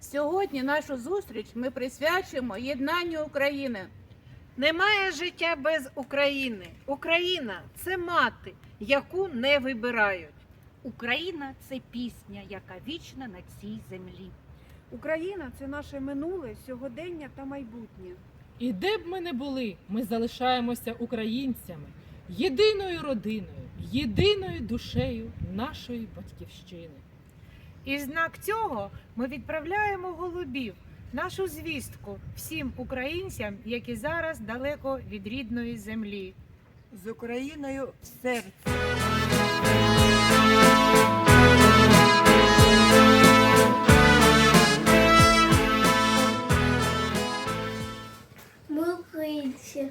сьогодні нашу зустріч ми присвячуємо єднанню України. Немає життя без України. Україна це мати, яку не вибирають. Україна це пісня, яка вічна на цій землі. Україна це наше минуле, сьогодення та майбутнє. І де б ми не були, ми залишаємося українцями, єдиною родиною, єдиною душею нашої батьківщини. І знак цього ми відправляємо голубів, нашу звістку всім українцям, які зараз далеко від рідної землі. З Україною в серці. Ми українці.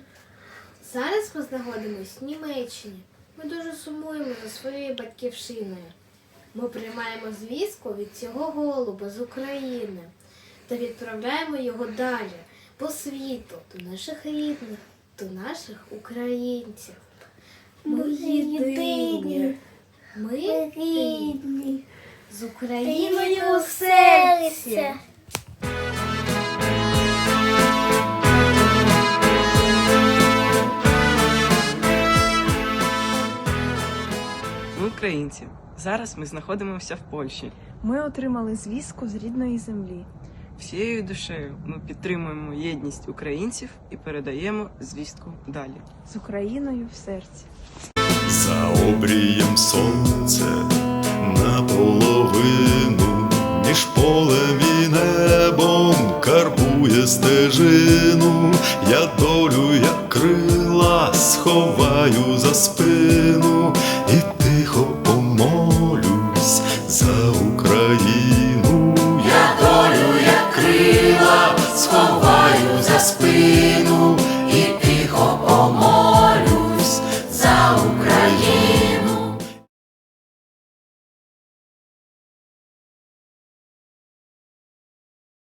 Зараз ми знаходимося в Німеччині. Ми дуже сумуємо за своєю батьківщиною. Ми приймаємо звістку від цього голуба з України та відправляємо його далі по світу до наших рідних, до наших українців. Ми єдині. Ми рідні. З Україною у серці. Ми українці. Зараз ми знаходимося в Польщі. Ми отримали звістку з рідної землі. Всією душею ми підтримуємо єдність українців і передаємо звістку далі. з Україною в серці. За обрієм сонце наполовину, між полем і небом карбує стежину, я долю, як крила, сховаю за спину і тихо за